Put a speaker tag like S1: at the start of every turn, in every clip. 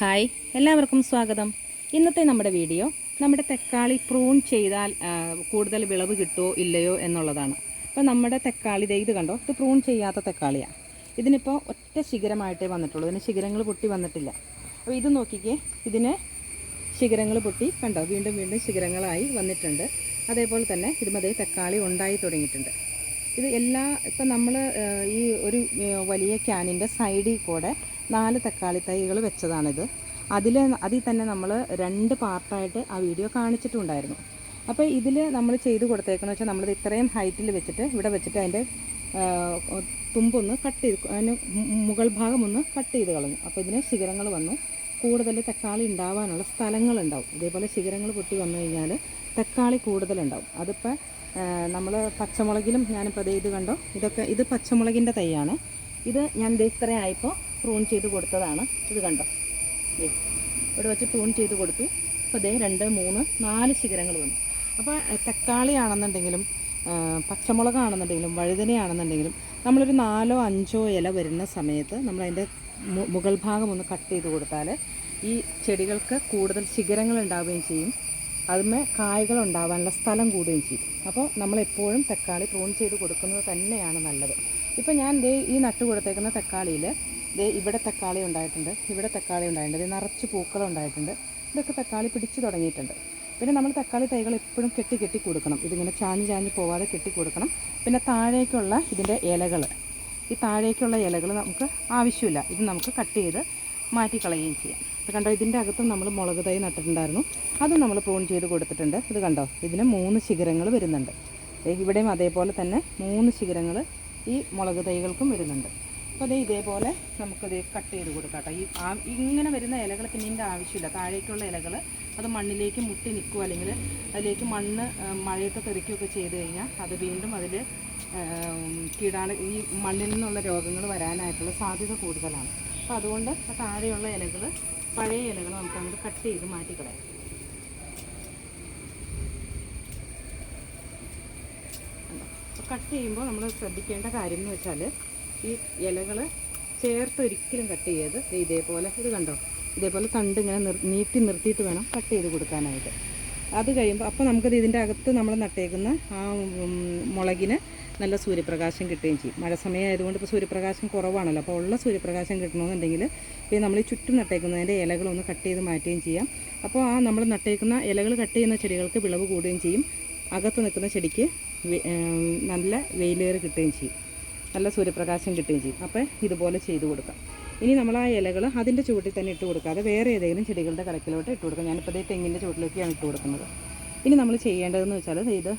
S1: Hi എല്ലാവർക്കും സ്വാഗതം. ഇന്നത്തെ നമ്മുടെ വീഡിയോ നമ്മുടെ തക്കാളി പ്രൂൺ ചെയ്താൽ കൂടുതൽ വിളവ് കിട്ടുമോ ഇല്ലയോ എന്നുള്ളതാണ്. അപ്പോൾ നമ്മുടെ തക്കാളി ഇത് കണ്ടോ? ഇത് പ്രൂൺ ചെയ്യാത്ത തക്കാളിയാണ് ഇതിനിപ്പോൾ ഒറ്റ ശിഖരമായിട്ടേ വന്നിട്ടുള്ളൂ. ഇതിന് ശിഖരങ്ങൾ പൊട്ടി വന്നിട്ടില്ല. അപ്പോൾ ഇത് നോക്കിക്കേ ഇതിന് ശിഖരങ്ങൾ പൊട്ടി കണ്ടോ? വീണ്ടും വീണ്ടും ശിഖരങ്ങളായി വന്നിട്ടുണ്ട്. അതേപോലെ തന്നെ ഇതുമതേ തക്കാളി ഉണ്ടായി തുടങ്ങിയിട്ടുണ്ട്. ഇത് എല്ലാ ഇപ്പം നമ്മൾ ഈ ഒരു വലിയ ക്യാനിന്റെ സൈഡിൽ കൂടെ നാല് തക്കാളി തൈകൾ വെച്ചതാണിത്. അതിൽ അതിൽ തന്നെ നമ്മൾ രണ്ട് പാർട്ടായിട്ട് ആ വീഡിയോ കാണിച്ചിട്ടുണ്ടായിരുന്നു. അപ്പോൾ ഇതിൽ നമ്മൾ ചെയ്ത് കൊടുത്തേക്കെന്ന് വെച്ചാൽ നമ്മളിത് ഇത്രയും ഹൈറ്റിൽ വെച്ചിട്ട് ഇവിടെ വെച്ചിട്ട് അതിന്റെ തുമ്പൊന്ന് കട്ട് ചെയ്ത് അതിന് മുകൾ ഭാഗം ഒന്ന് കട്ട് ചെയ്ത് കളഞ്ഞു. അപ്പോൾ ഇതിന് ശിഖരങ്ങൾ വന്നു. കൂടുതൽ തക്കാളി ഉണ്ടാവാനുള്ള സ്ഥലങ്ങളുണ്ടാവും. ഇതേപോലെ ശിഖരങ്ങൾ പൊട്ടി വന്നു കഴിഞ്ഞാൽ തക്കാളി കൂടുതലുണ്ടാവും. അതിപ്പോൾ നമ്മൾ പച്ചമുളകിലും ഞാനിപ്പോൾ ഇത് കണ്ടോ? ഇതൊക്കെ ഇത് പച്ചമുളകിന്റെ തൈയാണ്. ഇത് ഞാൻ ഇത്രയായപ്പോൾ പ്രൂൺ ചെയ്ത് കൊടുത്തതാണ്. ഇത് കണ്ടോ? ഇവിടെ വെച്ച് പ്രൂൺ ചെയ്ത് കൊടുത്തു. അപ്പോൾ ദേ രണ്ട് മൂന്ന് നാല് ശിഖരങ്ങൾ വന്നു. അപ്പോൾ തക്കാളി ആണെന്നുണ്ടെങ്കിലും ആ, പച്ചമുളകാണെന്നുണ്ടെങ്കിലും വഴുതനയാണെന്നുണ്ടെങ്കിലും നമ്മളൊരു നാലോ അഞ്ചോ ഇല വരുന്ന സമയത്ത് നമ്മളതിന്റെ മുകൾ ഭാഗം ഒന്ന് കട്ട് ചെയ്ത് കൊടുത്താൽ ഈ ചെടികൾക്ക് കൂടുതൽ ശിഖരങ്ങൾ ഉണ്ടാവുകയും ചെയ്യും. അതിന്മേ കായ്കൾ ഉണ്ടാവാനുള്ള സ്ഥലം കൂടുകയും ചെയ്യും അപ്പോൾ നമ്മളെപ്പോഴും തക്കാളി പ്രൂൺ ചെയ്ത് കൊടുക്കുന്നത് തന്നെയാണ് നല്ലത്. ഇപ്പോൾ ഞാൻ ദേ ഈ നട്ട് കൊടുത്തേക്കുന്ന തക്കാളിയിൽ ദേ ഇവിടെ തക്കാളി ഉണ്ടായിട്ടുണ്ട് ഇവിടെ തക്കാളി ഉണ്ടായിട്ടുണ്ട് ദേ നിറച്ച് പൂക്കൾ ഉണ്ടായിട്ടുണ്ട് ഇതൊക്കെ തക്കാളി പിടിച്ചു തുടങ്ങിയിട്ടുണ്ട്. പിന്നെ നമ്മൾ തക്കാളി തൈകൾ എപ്പോഴും കെട്ടി കെട്ടി കൊടുക്കണം. ഇതിങ്ങനെ ചാഞ്ഞ് ചാഞ്ഞ് പോവാതെ കെട്ടി കൊടുക്കണം. പിന്നെ താഴേക്കുള്ള ഇതിന്റെ ഇലകൾ. ഈ താഴേക്കുള്ള ഇലകൾ നമുക്ക് ആവശ്യമില്ല. ഇത് നമുക്ക് കട്ട് ചെയ്ത് മാറ്റിക്കളയുകയും ചെയ്യാം. അത് കണ്ടോ ഇതിന്റെ അകത്തും നമ്മൾ മുളക് തൈ നട്ടിട്ടുണ്ടായിരുന്നു. അതും നമ്മൾ പ്രൂൺ ചെയ്ത് കൊടുത്തിട്ടുണ്ട്. ഇത് കണ്ടോ ഇതിന് മൂന്ന് ശിഖരങ്ങൾ വരുന്നുണ്ട്. ഇവിടെയും അതേപോലെ തന്നെ മൂന്ന് ശിഖരങ്ങൾ ഈ മുളക് തൈകൾക്കും വരുന്നുണ്ട്. അപ്പോൾ അതേ ഇതേപോലെ നമുക്കത് കട്ട് ചെയ്ത് കൊടുക്കാം ഈ ഇങ്ങനെ വരുന്ന ഇലകൾ പിന്നെ ഇതിന്റെ ആവശ്യമില്ല. താഴേക്കുള്ള ഇലകൾ അത് മണ്ണിലേക്ക് മുട്ടി നിൽക്കുക അല്ലെങ്കിൽ അതിലേക്ക് മണ്ണ് മഴയത്ത് തെറിക്കുകയൊക്കെ ചെയ്ത് കഴിഞ്ഞാൽ അത് വീണ്ടും അതിൽ കീടാണ് ഈ മണ്ണിൽ നിന്നുള്ള രോഗങ്ങൾ വരാനായിട്ടുള്ള സാധ്യത കൂടുതലാണ്. അപ്പോൾ അതുകൊണ്ട് ആ താഴെയുള്ള ഇലകൾ പഴയ ഇലകൾ നമുക്ക് അങ്ങോട്ട് കട്ട് ചെയ്ത് മാറ്റിക്കളയാം കട്ട് ചെയ്യുമ്പോൾ നമ്മൾ ശ്രദ്ധിക്കേണ്ട കാര്യം എന്ന് വെച്ചാൽ ഈ ഇലകൾ ചേർത്ത് ഒരിക്കലും കട്ട് ചെയ്ത് ഇതേപോലെ ഇത് കണ്ടോ? ഇതേപോലെ തണ്ട് ഇങ്ങനെ നീട്ടി നിർത്തിയിട്ട് വേണം കട്ട് ചെയ്ത് കൊടുക്കാനായിട്ട്. അത് കഴിയുമ്പോൾ അപ്പോൾ നമുക്കത് ഇതിന്റെ അകത്ത് നമ്മൾ നട്ടേക്കുന്ന ആ മുളകിന് നല്ല സൂര്യപ്രകാശം കിട്ടുകയും ചെയ്യും. മഴ സമയമായതുകൊണ്ട് ഇപ്പോൾ സൂര്യപ്രകാശം കുറവാണല്ലോ. അപ്പോൾ ഉള്ള സൂര്യപ്രകാശം കിട്ടണമെന്നുണ്ടെങ്കിൽ ഇപ്പോൾ നമ്മൾ ഈ ചുറ്റും നട്ടേക്കുന്നതിന്റെ ഇലകളൊന്ന് കട്ട് ചെയ്ത് മാറ്റുകയും ചെയ്യാം. അപ്പോൾ ആ നമ്മൾ നട്ടേക്കുന്ന ഇലകൾ കട്ട് ചെയ്യുന്ന ചെടികൾക്ക് വിളവ് കൂടുകയും ചെയ്യും. അകത്ത് നിൽക്കുന്ന ചെടിക്ക് നല്ല വെയിലേറ് കിട്ടുകയും ചെയ്യും. നല്ല സൂര്യപ്രകാശം കിട്ടുകയും ചെയ്യും. അപ്പോൾ ഇതുപോലെ ചെയ്ത് കൊടുക്കാം. ഇനി നമ്മൾ ആ ഇലകൾ അതിന്റെ ചുവട്ടിൽ തന്നെ ഇട്ട് കൊടുക്കാതെ വേറെ ഏതെങ്കിലും ചെടികളുടെ കലക്കിലോട്ട് ഇട്ട് കൊടുക്കാം. ഞാനിപ്പോൾ ഇതേ തെങ്ങിന്റെ ചുവട്ടിലേക്കാണ് ഇട്ട് കൊടുക്കുന്നത്. ഇനി നമ്മൾ ചെയ്യേണ്ടതെന്ന് വെച്ചാൽ ഇത്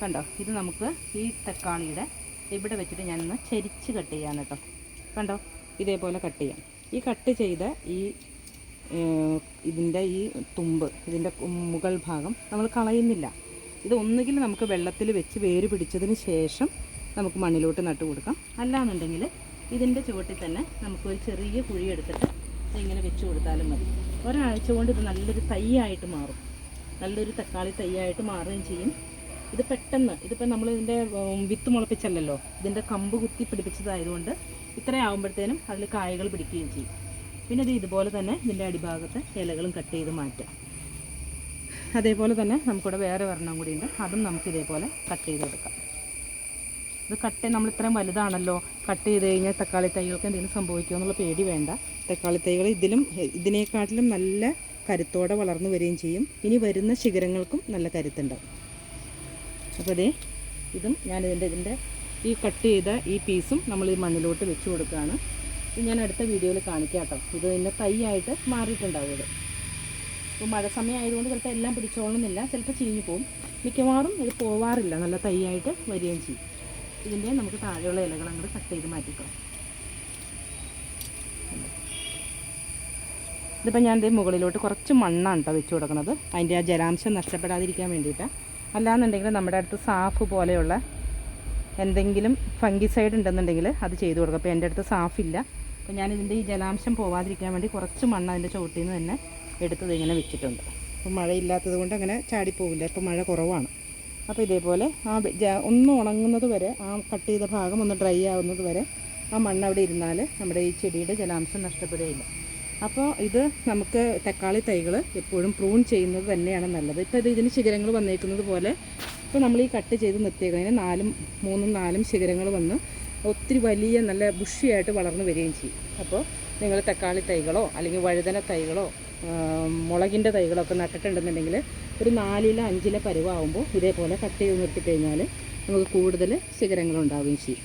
S1: കണ്ടോ ഇത് നമുക്ക് ഈ തക്കാളിയുടെ ഇവിടെ വെച്ചിട്ട് ഞാനൊന്ന് ചരിച്ച് കട്ട് ചെയ്യാൻ കേട്ടോ. കണ്ടോ ഇതേപോലെ കട്ട് ചെയ്യാം. ഈ കട്ട് ചെയ്ത ഈ ഇതിന്റെ ഈ തുമ്പ് ഇതിന്റെ മുകൾ ഭാഗം നമ്മൾ കളയുന്നില്ല. ഇത് ഒന്നുകിൽ നമുക്ക് വെള്ളത്തിൽ വെച്ച് വേര് പിടിച്ചതിന് ശേഷം നമുക്ക് മണ്ണിലോട്ട് നട്ട് കൊടുക്കാം. അല്ലാന്നുണ്ടെങ്കിൽ ഇതിന്റെ ചുവട്ടിൽ തന്നെ നമുക്കൊരു ചെറിയ കുഴി എടുത്തിട്ട് ഇങ്ങനെ വെച്ച് കൊടുത്താലും മതി. ഒരാഴ്ച കൊണ്ട് ഇത് നല്ലൊരു തൈയായിട്ട് മാറും. നല്ലൊരു തക്കാളി തൈയായിട്ട് മാറുകയും ചെയ്യും. ഇത് പെട്ടെന്ന് ഇതിപ്പോൾ നമ്മൾ ഇതിന്റെ വിത്ത് മുളപ്പിച്ചല്ലല്ലോ? ഇതിന്റെ കമ്പ് കുത്തി പിടിപ്പിച്ചതായതുകൊണ്ട് ഇത്രയാവുമ്പോഴത്തേനും അതിൽ കായകൾ പിടിക്കുകയും ചെയ്യും. പിന്നെ ഇത് ഇതുപോലെ തന്നെ ഇതിന്റെ അടിഭാഗത്തെ ഇലകളും കട്ട് ചെയ്ത് മാറ്റാം. അതേപോലെ തന്നെ നമുക്കിവിടെ വേറെ ഒരെണ്ണം കൂടിയുണ്ട്. അതും നമുക്ക് ഇതേപോലെ കട്ട് ചെയ്തെടുക്കാം. ഇത് കട്ട് നമ്മൾ ഇത്രയും വലുതാണല്ലോ കട്ട് ചെയ്ത് കഴിഞ്ഞാൽ തക്കാളി തൈകൾക്ക് എന്തെങ്കിലും സംഭവിക്കുമോ എന്നുള്ള പേടി വേണ്ട. തക്കാളി തൈകൾ ഇതിലും ഇതിനേക്കാട്ടിലും നല്ല കരുത്തോടെ വളർന്നു വരികയും ചെയ്യും. ഇനി വരുന്ന ശിഖരങ്ങൾക്കും നല്ല കരുത്തുണ്ടാവും. അപ്പോൾ ഇതും ഞാൻ ഇതിന്റെ ഇതിന്റെ ഈ കട്ട് ചെയ്ത ഈ പീസും നമ്മൾ ഈ മണ്ണിലോട്ട് വെച്ച് കൊടുക്കുകയാണ് ഇത് ഞാൻ അടുത്ത വീഡിയോയിൽ കാണിക്കാം കേട്ടോ. ഇത് ഇതിന്റെ തൈയായിട്ട് മാറിയിട്ടുണ്ടാവും ഇത്. ഇപ്പോൾ മഴ സമയമായതുകൊണ്ട് ചിലപ്പോൾ എല്ലാം പിടിച്ചോളുന്നില്ല ചിലപ്പോൾ ചീഞ്ഞു പോകും മിക്കവാറും ഇത് പോവാറില്ല നല്ല തൈയായിട്ട് വരികയും ചെയ്യും. ഇതിന്റെ നമുക്ക് താഴെയുള്ള ഇലകൾ അങ്ങോട്ട് കട്ട് ചെയ്ത് മാറ്റിക്കണം ഇതിപ്പോൾ ഞാൻ ഇതിന്റെ മുകളിലോട്ട് കുറച്ച് മണ്ണാണ് കേട്ടോ വെച്ച് കൊടുക്കുന്നത് അതിന്റെ ആ ജലാംശം നഷ്ടപ്പെടാതിരിക്കാൻ വേണ്ടിയിട്ടാണ് അല്ലാന്നുണ്ടെങ്കിൽ നമ്മുടെ അടുത്ത് സാഫ് പോലെയുള്ള എന്തെങ്കിലും ഫംഗിസൈഡ് ഉണ്ടെന്നുണ്ടെങ്കിൽ അത് ചെയ്ത് കൊടുക്കും. അപ്പോൾ എന്റെ അടുത്ത് സാഫില്ല അപ്പോൾ ഞാൻ ഇതിന്റെ ഈ ജലാംശം പോവാതിരിക്കാൻ വേണ്ടി കുറച്ച് മണ്ണ് അതിന്റെ ചുവട്ടിൽ നിന്ന് തന്നെ എടുത്തത് ഇങ്ങനെ വെച്ചിട്ടുണ്ട്. അപ്പോൾ മഴയില്ലാത്തത് കൊണ്ട് അങ്ങനെ ചാടിപ്പോവില്ല ഇപ്പോൾ മഴ കുറവാണ്. അപ്പോൾ ഇതേപോലെ ആ ഒന്ന് ഉണങ്ങുന്നത് വരെ ആ കട്ട് ചെയ്ത ഭാഗം ഒന്ന് ഡ്രൈ ആവുന്നത് വരെ ആ മണ്ണ് അവിടെ ഇരുന്നാൽ നമ്മുടെ ഈ ചെടിയുടെ ജലാംശം നഷ്ടപ്പെടുകയില്ല. അപ്പോൾ ഇത് നമുക്ക് തക്കാളി തൈകൾ എപ്പോഴും പ്രൂൺ ചെയ്യുന്നത് തന്നെയാണ് നല്ലത്. ഇപ്പോൾ ഇത് ഇതിന് ശിഖരങ്ങൾ വന്നേക്കുന്നത് പോലെ ഇപ്പോൾ നമ്മൾ ഈ കട്ട് ചെയ്ത് നിർത്തിയേക്കുന്നതിന് നാലും മൂന്നും നാലും ശിഖരങ്ങൾ വന്ന് ഒത്തിരി വലിയ നല്ല ബുഷിയായിട്ട് വളർന്നു വരികയും ചെയ്യും. അപ്പോൾ നിങ്ങൾ തക്കാളി തൈകളോ അല്ലെങ്കിൽ വഴുതന തൈകളോ മുളകിന്റെ തൈകളോ ഒക്കെ നട്ടിട്ടുണ്ടെന്നുണ്ടെങ്കിൽ ഒരു നാലില അഞ്ചില പരുവാകുമ്പോൾ ഇതേപോലെ കട്ട് ചെയ്ത് നിർത്തിക്കഴിഞ്ഞാൽ നമുക്ക് കൂടുതൽ ശിഖരങ്ങൾ ഉണ്ടാവുകയും ചെയ്യും.